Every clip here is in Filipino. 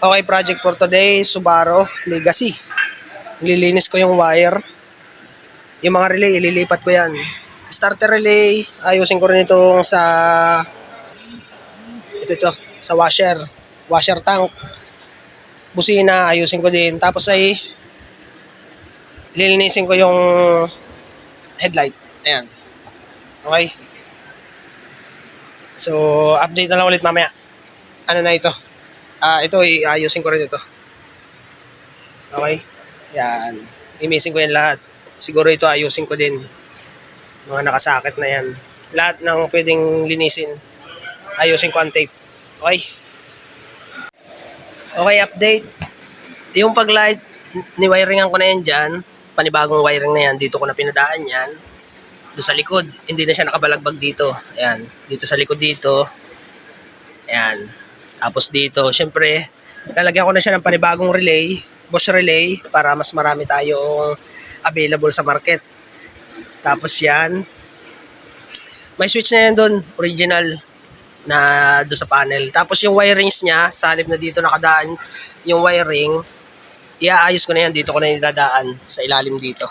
Okay, project for today, Subaru Legacy. Lilinis ko yung wire. Yung mga relay, ililipat ko yan. Starter relay, ayusin ko rin itong sa ito ito, sa washer. Washer tank. Busina, ayusin ko din. Tapos ay lilinisin ko yung headlight. Ayan. Okay. So, update na lang ulit mamaya. Ano na ito? Ah, ito iayusin ko rin ito. Okay? Yan. Imisin ko yan lahat. Siguro ito ayusin ko din. Mga nakasakit na yan. Lahat ng pwedeng linisin. Ayusin ko ang tape. Okay? Okay, update. Yung pag-light, ni-wiringan ko na yan dyan. Panibagong wiring na yan. Dito ko na pinadaan yan. Doon sa likod. Hindi na siya nakabalagbag dito. Ayan. Dito sa likod dito. Ayan. Tapos dito, syempre, lalagyan ko na siya ng panibagong relay, Bosch relay, para mas marami tayong available sa market. Tapos yan, may switch na yan doon, original, na doon sa panel. Tapos yung wirings niya, sa halip na dito nakadaan, yung wiring, iaayos ko na yan, dito ko na idadaan sa ilalim dito.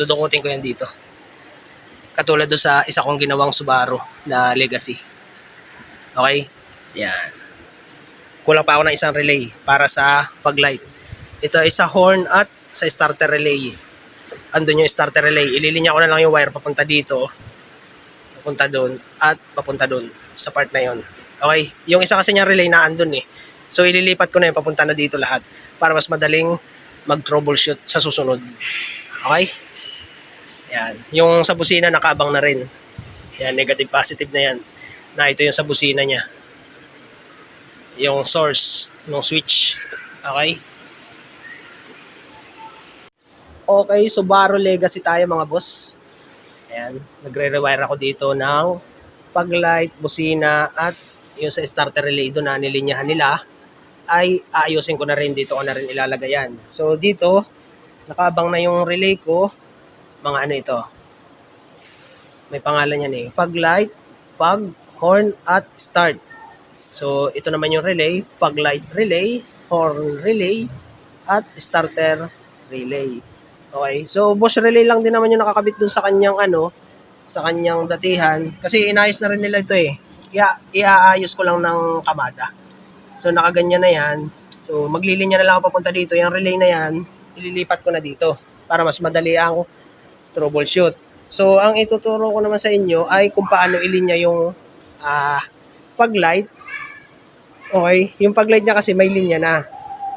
Dudukutin ko yan dito. Katulad doon sa isa kong ginawang Subaru na Legacy. Okay? Yan kulang pa ako ng isang relay para sa pag-light. Ito ay sa horn at sa starter relay. Andun yung starter relay. Ililinya ko na lang yung wire papunta dito, papunta doon, at papunta doon sa part na yon. Okay? Yung isa kasi niya relay na andun eh. So ililipat ko na yung papunta na dito lahat para mas madaling mag-troubleshoot sa susunod. Okay? Yan. Yung sa busina nakabang na rin. Yan, negative positive na yan. Na ito yung sa busina niya yung source ng switch. Okay? Okay, Subaru Legacy tayo mga boss. Ayan, nagre-rewire ako dito ng pag-light, busina, at yung sa starter relay doon na nilinyahan nila ay aayusin ko na rin dito ko na rin ilalagay yan. So dito, nakaabang na yung relay ko. Mga ano ito? May pangalan yan eh. Pag light, pag horn at start. So, ito naman yung relay, fog light relay, horn relay, at starter relay. Okay, so Bosch relay lang din naman yung nakakabit dun sa kanyang ano, sa kanyang datihan. Kasi inayos na rin nila ito eh. Ia iaayos ko lang ng kamada. So, nakaganyan na yan. So, maglilinya na lang ako papunta dito. Yung relay na yan, ililipat ko na dito para mas madali ang troubleshoot. So, ang ituturo ko naman sa inyo ay kung paano ilinya yung uh, pag-light Okay, yung pag-light niya kasi may linya na.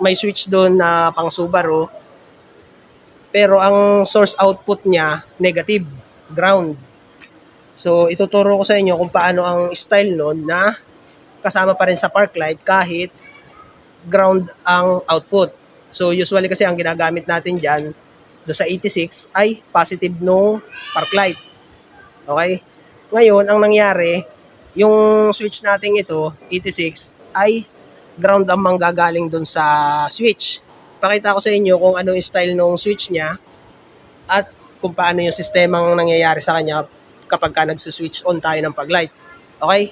May switch doon na pang Subaru. Pero ang source output niya, negative, ground. So, ituturo ko sa inyo kung paano ang style noon na kasama pa rin sa park light kahit ground ang output. So, usually kasi ang ginagamit natin dyan, do sa 86 ay positive nung park light. Okay? Ngayon, ang nangyari, yung switch natin ito, 86, ay ground ang manggagaling dun sa switch. Pakita ko sa inyo kung ano yung style ng switch niya at kung paano yung sistemang nangyayari sa kanya kapag ka nagsi-switch on tayo ng pag-light. Okay?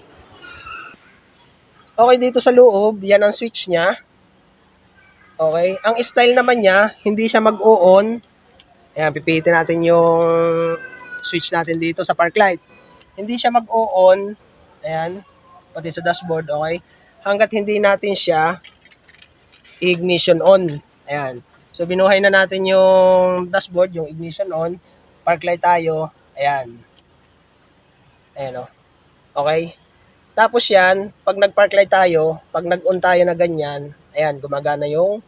Okay, dito sa loob, yan ang switch niya. Okay? Ang style naman niya, hindi siya mag-o-on. Ayan, pipitin natin yung switch natin dito sa park light. Hindi siya mag-o-on. Ayan, pati sa dashboard, okay? Hanggat hindi natin siya ignition on. Ayan. So, binuhay na natin yung dashboard, yung ignition on. Park light tayo. Ayan. Ayan o. Oh. Okay? Tapos yan, pag nag-park light tayo, pag nag-on tayo na ganyan, ayan, gumagana yung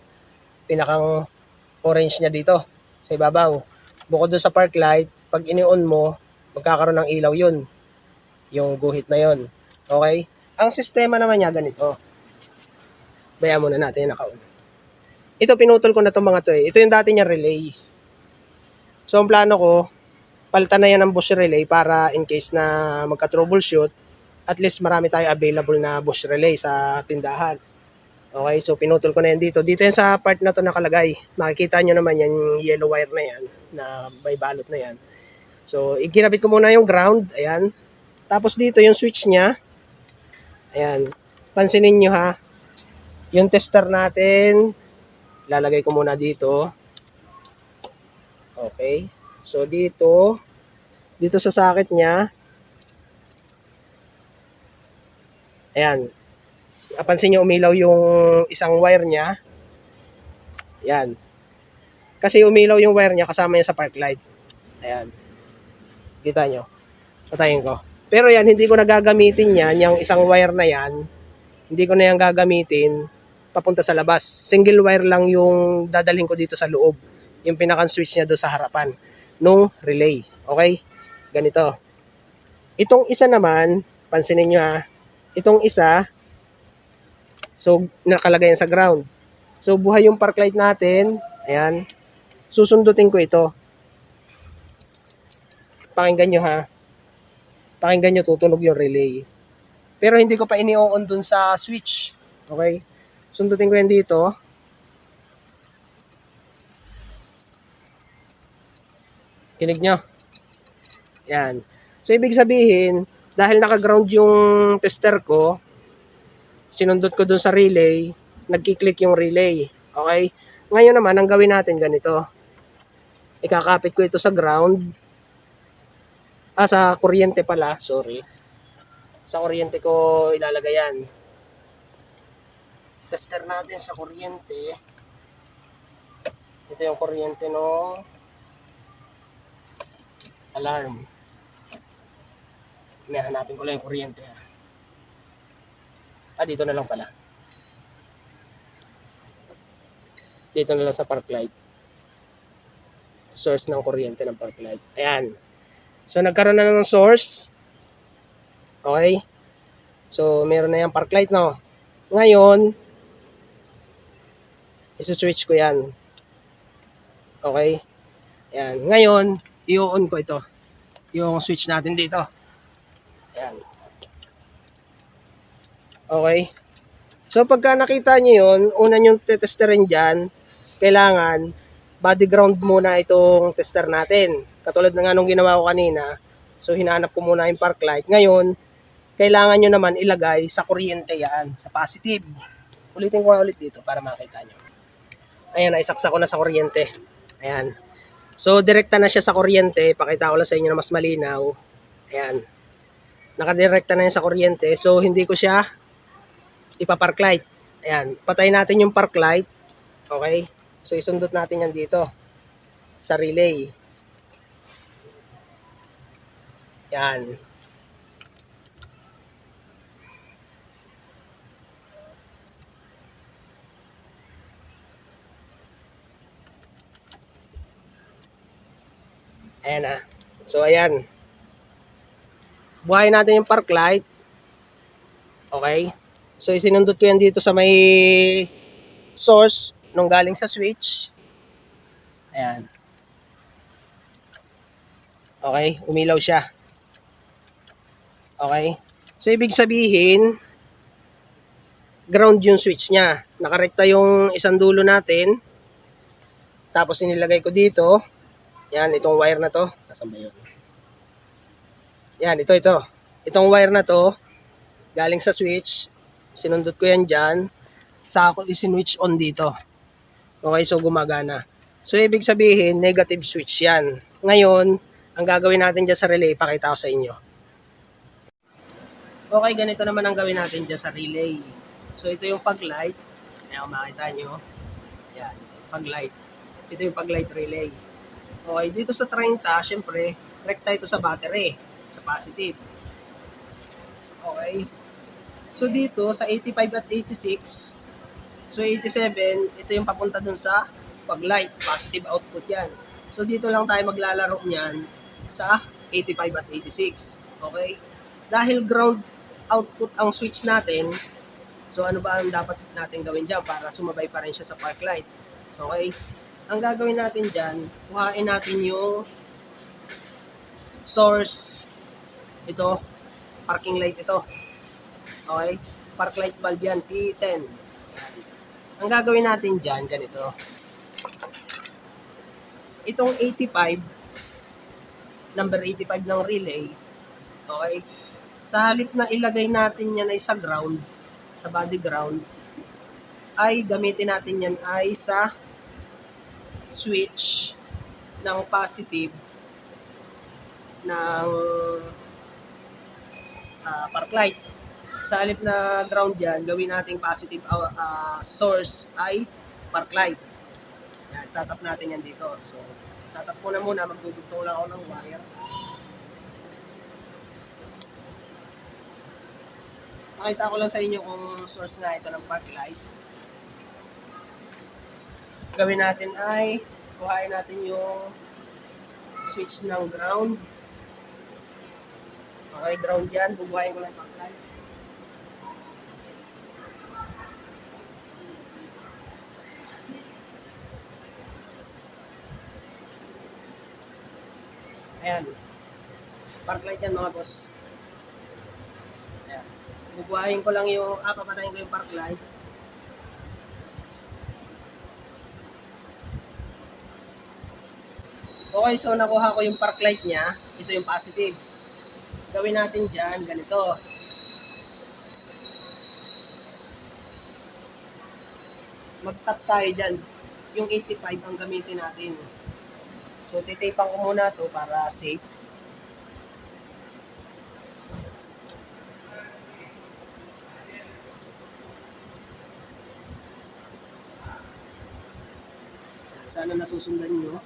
pinakang orange niya dito sa ibabaw. Bukod doon sa park light, pag ini-on mo, magkakaroon ng ilaw yun. Yung guhit na yun. Okay? Ang sistema naman niya ganito. Bayan muna natin yung nakauna. Ito pinutol ko na itong mga to eh. Ito yung dati niya relay. So ang plano ko, palitan na yan ng Bosch relay para in case na magka-troubleshoot, at least marami tayo available na Bosch relay sa tindahan. Okay, so pinutol ko na yan dito. Dito yan sa part na to nakalagay. Makikita nyo naman yan, yung yellow wire na yan, na may balot na yan. So, ikinabit ko muna yung ground, ayan. Tapos dito yung switch niya, Ayan. Pansinin nyo ha. Yung tester natin, lalagay ko muna dito. Okay. So dito, dito sa socket niya, ayan, Napansin niyo umilaw yung isang wire niya. Ayan. Kasi umilaw yung wire niya kasama niya sa park light. Ayan. Kita nyo. Patayin ko. Pero yan, hindi ko nagagamitin yan, yung isang wire na yan. Hindi ko na yan gagamitin papunta sa labas. Single wire lang yung dadalhin ko dito sa loob. Yung pinakang switch niya doon sa harapan nung relay. Okay? Ganito. Itong isa naman, pansinin nyo ha, itong isa, So, nakalagay yan sa ground. So, buhay yung park light natin. Ayan. Susundutin ko ito. Pakinggan nyo ha. Pakinggan nyo, tutunog yung relay. Pero hindi ko pa ini-on dun sa switch. Okay? Sundutin ko yan dito. Kinig nyo. Yan. So, ibig sabihin, dahil naka-ground yung tester ko, sinundot ko dun sa relay, nagkiklik yung relay. Okay? Ngayon naman, ang gawin natin ganito. Ikakapit ko ito sa ground. Ah, sa kuryente pala, sorry. Sa kuryente ko ilalagay yan. Tester natin sa kuryente. Ito yung kuryente no alarm. May hanapin ko lang yung kuryente. Ha. Ah, dito na lang pala. Dito na lang sa park light. Source ng kuryente ng park light. Ayan. So, nagkaroon na ng source. Okay. So, meron na yung park light, no? Ngayon, isuswitch ko yan. Okay. Ayan. Ngayon, i-on ko ito. Yung switch natin dito. Ayan. Okay? So pagka nakita nyo yun, una nyo tetesterin dyan, kailangan body ground muna itong tester natin. Katulad na nga nung ginawa ko kanina, so hinanap ko muna yung park light. Ngayon, kailangan nyo naman ilagay sa kuryente yan, sa positive. Ulitin ko nga ulit dito para makita nyo. Ayan, naisaksa ko na sa kuryente. Ayan. So, direkta na siya sa kuryente. Pakita ko lang sa inyo na mas malinaw. Ayan. Nakadirekta na yan sa kuryente. So, hindi ko siya ipa-park light. Ayan, patay natin yung park light. Okay? So, isundot natin yan dito sa relay. Yan. Ayan na. So, ayan. Buhay natin yung park light. Okay? So, isinundot ko yan dito sa may source nung galing sa switch. Ayan. Okay, umilaw siya. Okay. So, ibig sabihin, ground yung switch niya. Nakarekta yung isang dulo natin. Tapos, inilagay ko dito. Yan, itong wire na to. Nasaan ba yun? Yan, ito, ito. Itong wire na to, galing sa switch, Sinundot ko yan dyan. Sa ako isinwitch on dito. Okay, so gumagana. So, ibig sabihin, negative switch yan. Ngayon, ang gagawin natin dyan sa relay, pakita ko sa inyo. Okay, ganito naman ang gawin natin dyan sa relay. So, ito yung pag-light. Ayan, makita nyo. Yan, pag-light. Ito yung pag-light relay. Okay, dito sa 30, syempre, rekta ito sa battery, sa positive. Okay, So dito sa 85 at 86, so 87, ito yung papunta dun sa pag-light, positive output yan. So dito lang tayo maglalaro niyan sa 85 at 86. Okay? Dahil ground output ang switch natin, so ano ba ang dapat natin gawin dyan para sumabay pa rin siya sa park light? Okay? Ang gagawin natin dyan, kuhain natin yung source, ito, parking light ito. Okay? Park light bulb yan, T10. Ang gagawin natin dyan, ganito. Itong 85, number 85 ng relay, okay? Sa halip na ilagay natin yan ay sa ground, sa body ground, ay gamitin natin yan ay sa switch ng positive ng ah, park light. Sa halip na ground yan, gawin nating positive ah, ah, source ay park light. Yan, tatap natin yan dito. So, tatap ko na muna, magdudugtong lang ako ng wire. Pakita ko lang sa inyo kung source nga ito ng park light. Gawin natin ay, kuhain natin yung switch ng ground. Okay, ground yan. Bubuhayin ko lang yung park light. Ayan. Park light yan mga boss. Bubuhayin ko lang yung, ah, papatayin ko yung park light. Okay, so nakuha ko yung park light niya. Ito yung positive. Gawin natin dyan, ganito. Mag-tap tayo dyan. Yung 85 ang gamitin natin. So, titipan ko muna to para safe. Sana nasusundan nyo.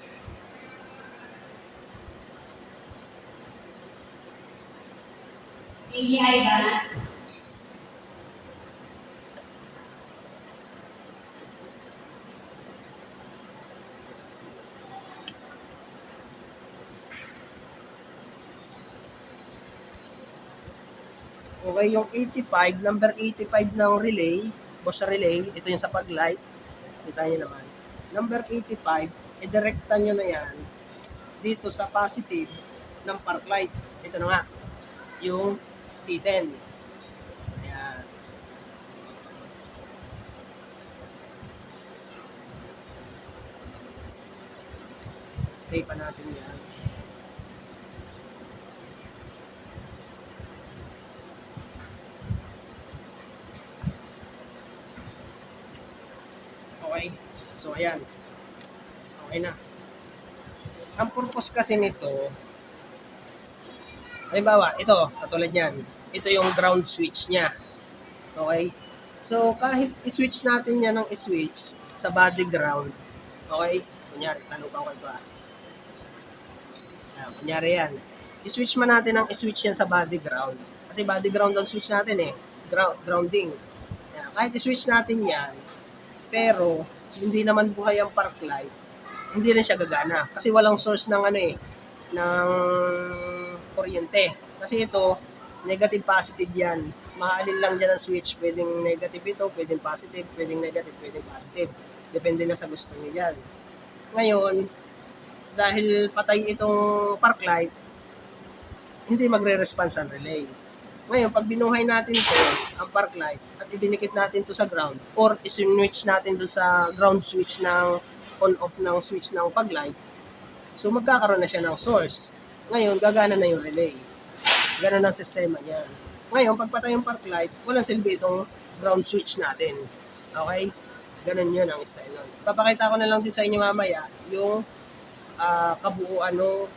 ABI ba? Okay, yung 85, number 85 ng relay, boss relay, ito yung sa pag-light. Kita nyo naman. Number 85, i-directa nyo na yan dito sa positive ng park light. Ito na nga, yung T10. Ayan. Tape natin yan. Okay. So, ayan. Okay na. Ang purpose kasi nito, halimbawa, ito, katulad yan. Ito yung ground switch niya. Okay? So, kahit i-switch natin yan ng i-switch sa body ground, okay? Kunyari, talupan ko ito ah. Ayan, kunyari yan. I-switch man natin ang i-switch yan sa body ground. Kasi body ground ang switch natin eh. Ground, grounding. Ayan, kahit i-switch natin yan, pero hindi naman buhay ang park light, hindi rin siya gagana. Kasi walang source ng ano eh, ng kuryente. Kasi ito, negative positive yan. Maalin lang dyan ang switch. Pwedeng negative ito, pwedeng positive, pwedeng negative, pwedeng positive. Depende na sa gusto niyo yan. Ngayon, dahil patay itong park light, hindi magre-response ang relay. Ngayon, pag binuhay natin ito, ang park light, at idinikit natin to sa ground, or isinwitch natin do sa ground switch ng on-off ng switch ng pag-light, so magkakaroon na siya ng source. Ngayon, gagana na yung relay. Ganun ang sistema niya. Ngayon, pag patay yung park light, walang silbi itong ground switch natin. Okay? Ganun yun ang style nun. Papakita ko na lang din sa inyo mamaya yung ah, kabuuan ng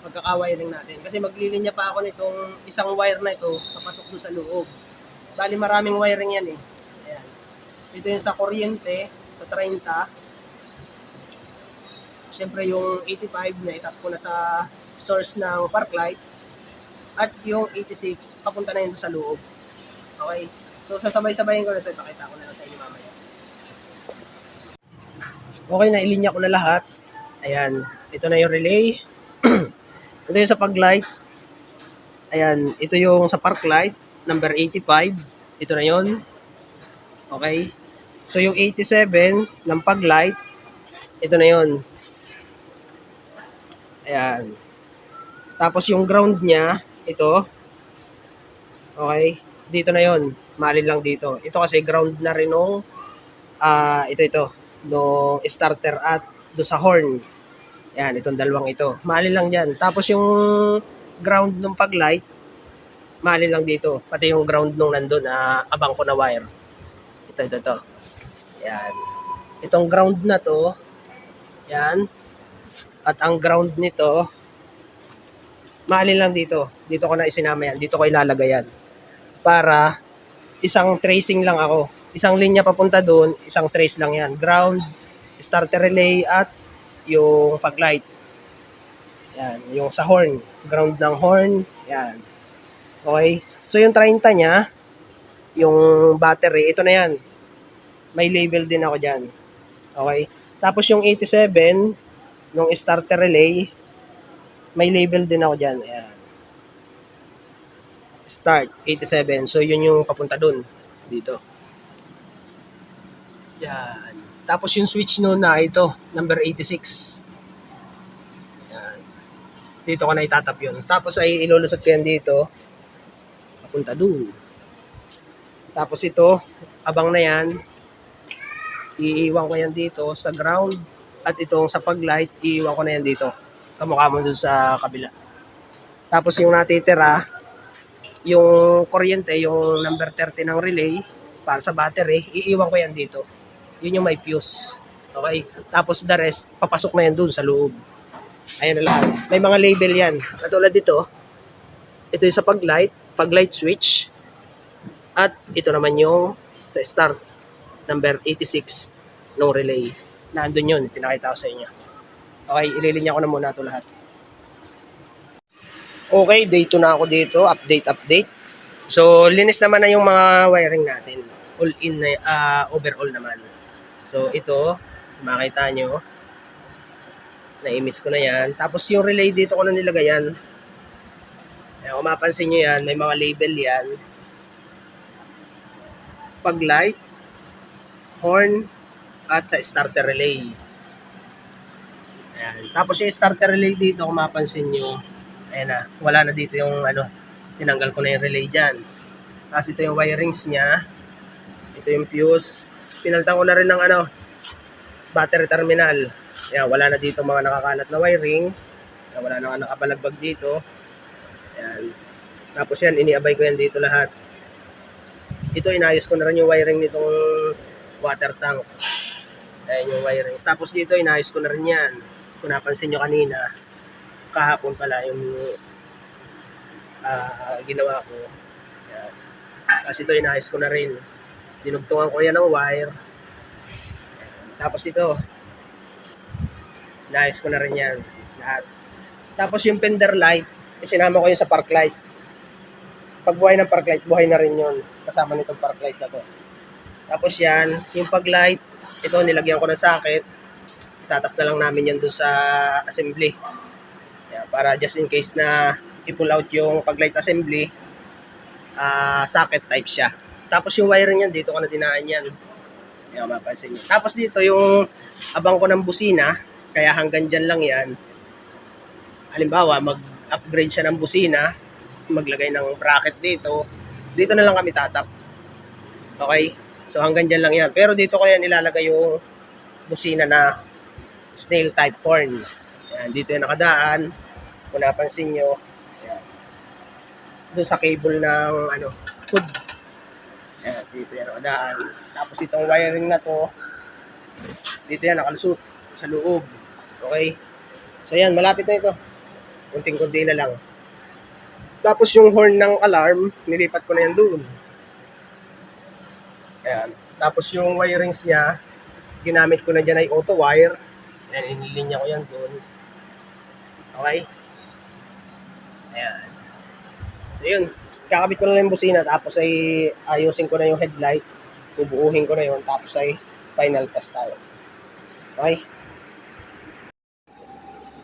pagkakawiring natin. Kasi maglilinya pa ako nitong isang wire na ito papasok doon sa loob. Bali maraming wiring yan eh. Ayan. Ito yung sa kuryente, sa 30. Siyempre yung 85 na itap ko na sa source ng park light. At yung 86, papunta na yun sa loob. Okay? So sasabay-sabayin ko na ito. Ipakita ko na lang sa inyo mamaya. Okay, nailinya ko na lahat. Ayan. Ito na yung relay. Ito yung sa pag-light. Ayan. Ito yung sa park light. Number 85. Ito na yon Okay. So yung 87 ng pag-light. Ito na yon Ayan. Tapos yung ground niya, ito. Okay. Dito na yon Malin lang dito. Ito kasi ground na rin nung ah ito ito no starter at do sa horn. Yan, itong dalawang ito. Malin lang diyan. Tapos yung ground ng pag-light, malin lang dito. Pati yung ground nung nandun na abang ko na wire. Ito, ito, ito. Yan. Itong ground na to, yan. At ang ground nito, maalin lang dito. Dito ko na isinama yan. Dito ko ilalagay yan. Para isang tracing lang ako. Isang linya papunta doon, isang trace lang yan. Ground, starter relay, at yung paglight. Yan, yung sa horn. Ground ng horn. Yan. Okay? So yung 30 niya, yung battery, ito na yan. May label din ako dyan. Okay? Tapos yung 87, yung starter relay, may label din ako dyan. Ayan. Start, 87. So yun yung papunta dun. Dito. Yan. Tapos yung switch no na ito, number 86. Yan. Dito ko na itatap yun. Tapos ay ilulusot ko yan dito. Papunta dun. Tapos ito, abang na yan. Iiwan ko yan dito sa ground. At itong sa paglight, iiwan ko na yan dito. Kamukha mo dun sa kabila. Tapos yung natitira, yung kuryente, yung number 30 ng relay, para sa battery, iiwan ko yan dito. Yun yung may fuse. Okay? Tapos the rest, papasok na yan dun sa loob. Ayan na lahat. May mga label yan. Katulad dito, ito yung sa paglight, paglight switch. At ito naman yung sa start, number 86 ng relay. Nandun yun, pinakita ko sa inyo. Okay, ililinya ko na muna ito lahat. Okay, day 2 na ako dito. Update, update. So, linis naman na yung mga wiring natin. All in ah, overall naman. So, ito, makita nyo. Na-miss ko na yan. Tapos yung relay dito ko na nilagay yan. Ayan, kung mapansin nyo yan, may mga label yan. Paglight, horn, at sa starter relay. Ayan. Tapos yung starter relay dito, kung mapansin nyo, ayan na, wala na dito yung ano, tinanggal ko na yung relay dyan. Tapos ito yung wirings niya. Ito yung fuse. Pinaltan ko na rin ng ano, battery terminal. Ayan, wala na dito mga nakakalat na wiring. Ayan, wala na nakabalagbag dito. Ayan. Tapos yan, iniabay ko yan dito lahat. Ito, inayos ko na rin yung wiring nitong water tank. Ayan yung wirings. Tapos dito, inayos ko na rin yan. Kung napansin nyo kanina, kahapon pala yung ah, ginawa ko. Ayan. Kasi ito, inayos ko na rin. Dinugtungan ko yan ng wire. Tapos ito, inayos ko na rin yan. Lahat. Tapos yung fender light, isinama ko yun sa park light. Pag buhay ng park light, buhay na rin yun. Kasama nitong park light na to. Tapos yan, yung pag light, ito nilagyan ko ng socket. Itatap na lang namin yan doon sa assembly. Yeah, para just in case na i-pull out yung pag light assembly, ah socket type siya. Tapos yung wiring yan, dito ko na dinaan yan. Kaya mapansin nyo. Tapos dito yung abang ko ng busina, kaya hanggang dyan lang yan. Halimbawa, mag-upgrade siya ng busina, maglagay ng bracket dito, dito na lang kami tatap. Okay? So hanggang dyan lang yan. Pero dito ko yan ilalagay yung busina na snail type horn. Yan, dito yan nakadaan. Kung napansin nyo, yan. Doon sa cable ng ano, hood. Dito yan nakadaan. Tapos itong wiring na to, dito yan nakalusot sa loob. Okay? So yan, malapit na ito. Kunting-kunti na lang. Tapos yung horn ng alarm, nilipat ko na yan doon. Ayan. Tapos yung wirings niya, ginamit ko na dyan ay auto wire. Ayan, inilinya ko yan doon. Okay? Ayan. So yun, kakabit ko na lang yung busina, tapos ay ayusin ko na yung headlight, bubuuhin ko na yun, tapos ay final test tayo. Okay?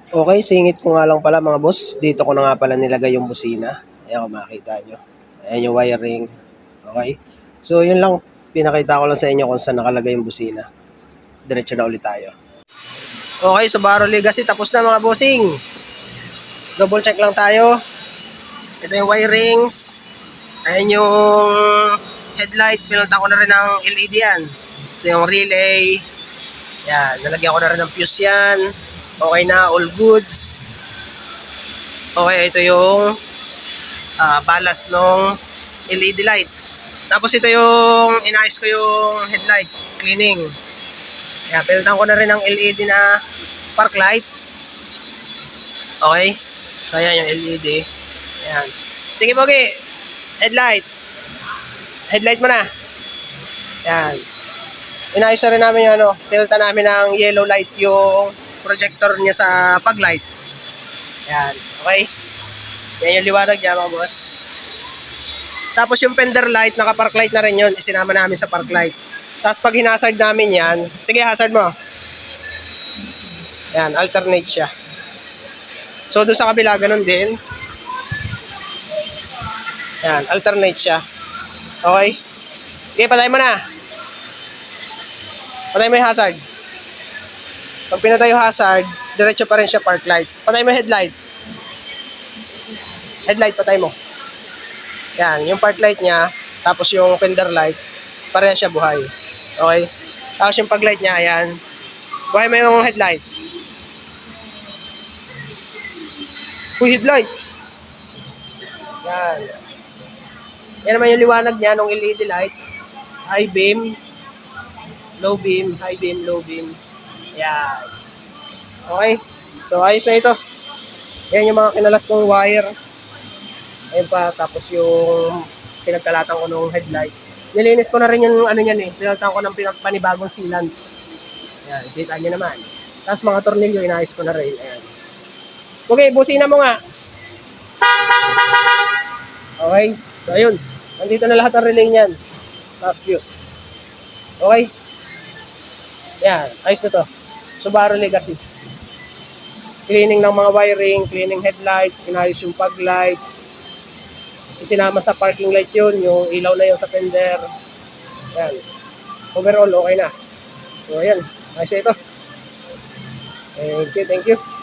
Okay, singit ko nga lang pala mga boss. Dito ko na nga pala nilagay yung busina. Ayan kung makita nyo. Ayan yung wiring. Okay? So, yun lang. Pinakita ko lang sa inyo kung saan nakalagay yung busina. Diretso na ulit tayo. Okay, Subaru Legacy. Tapos na mga bossing. Double check lang tayo. Ito yung wirings. Ayan yung headlight. Pinalta ko na rin ng LED yan. Ito yung relay. Yan. Nalagyan ko na rin ng fuse yan. Okay na, all goods. Okay, ito yung ah, balas ng LED light. Tapos ito yung inayos ko yung headlight, cleaning. Kaya pinuntan ko na rin ng LED na park light. Okay. So ayan yung LED. Ayan. Sige Pogi. Headlight. Headlight mo na. Ayan. Inayos na rin namin yung ano, pinuntan namin ng yellow light yung projector niya sa fog light. Ayan. Okay. Yan yung liwanag niya mga boss. Tapos yung fender light, naka-park light na rin yun. Isinama namin sa park light. Tapos pag hinazard namin yan, sige hazard mo. Yan, alternate siya. So doon sa kabila, ganun din. Yan, alternate siya. Okay? Sige, patay mo na. Patay mo yung hazard. Pag pinatay yung hazard, diretso pa rin siya park light. Patay mo headlight. Headlight, patay mo. Yan, yung park light niya, tapos yung fender light, pareha siya buhay. Okay? Tapos yung pag light niya, ayan. Buhay mo yung headlight. Uy, headlight! Yan. Yan naman yung liwanag niya nung LED light. High beam, low beam, high beam, low beam. Yan. Okay? So, ayos na ito. Yan yung mga kinalas kong wire. Ayun pa, tapos yung pinagkalatan ko nung headlight. Nilinis ko na rin yung ano niyan eh. Pinalitan ko ng pinagpanibagong sealant. Ayan, kita niyo naman. Tapos mga tornilyo, inayos ko na rin. Ayan. Okay, busina mo nga. Okay, so ayun. Nandito na lahat ng relay niyan. Last fuse. Okay. Yan, ayos na to. Subaru Legacy. Cleaning ng mga wiring, cleaning headlight, inayos yung fog light, isinama sa parking light yun, yung ilaw na yun sa fender. Yan. Overall, okay na. So, ayan. Ayos na ito. Thank you, thank you.